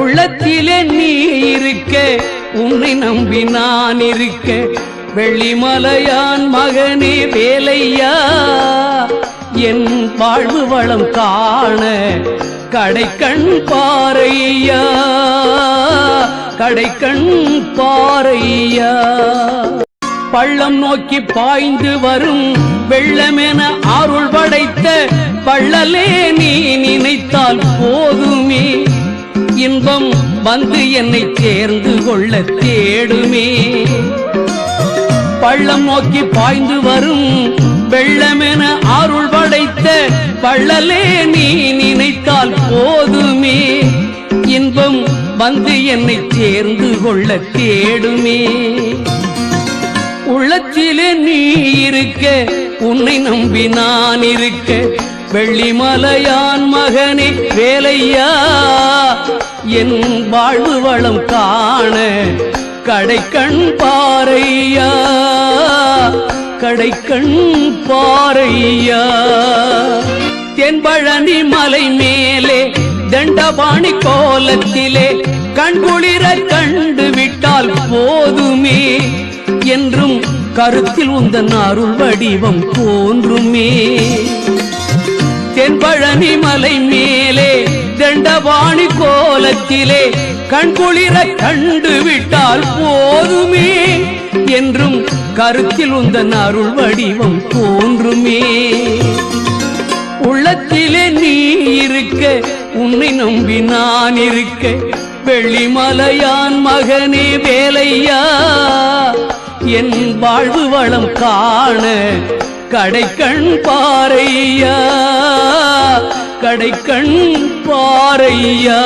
உள்ளத்திலே நீ இருக்க உன்னை நம்பி நான் இருக்க. வெள்ளிமலையான் மகனே வேலையா என் வாழ்வு வளம் காண கடைக்கண் பாறையா கடைக்கண் பாறையா. பள்ளம் நோக்கி பாய்ந்து வரும் வெள்ளமென அருள் படைத்த பள்ளலே நீ நினைத்தால் போ வந்து என்னை சேர்ந்து கொள்ள தேடுமே. பள்ளம் நோக்கி பாய்ந்து வரும் வெள்ளமென அருள் படைத்த பள்ளலே நீ நினைத்தால் போதுமே. இன்பம் வந்து என்னை சேர்ந்து கொள்ள தேடுமே. உள்ளத்திலே நீ இருக்க உன்னை நம்பி நான் இருக்க. வெள்ளிமலையான் மகனே வேலையா என் வாழ்வு வளம் காண கடைக்கண் பாறையா? கடைக்கண் பாறையா? தென்பழனி மலை மேலே தண்டபாணி கோலத்திலே கண்குளிர கண்டு விட்டால் போதுமே. என்றும் கருத்தில் உந்தன் அருள் வடிவம் போன்றுமே தென்பழனி மலை மேலே தண்டபாணி கோலத்திலே கண்குளிர கண்டு விட்டால் போதுமே என்றும் கருத்தில் உந்தன் அருள் வடிவம் தோன்றுமே. உள்ளத்திலே நீ இருக்க உன்னை நம்பி நான் இருக்க வெள்ளிமலையான் மகனே வேலையா? என் வாழ்வு வளம் காண கடைக்கண் பாறையா? கடை கண் பாறையா?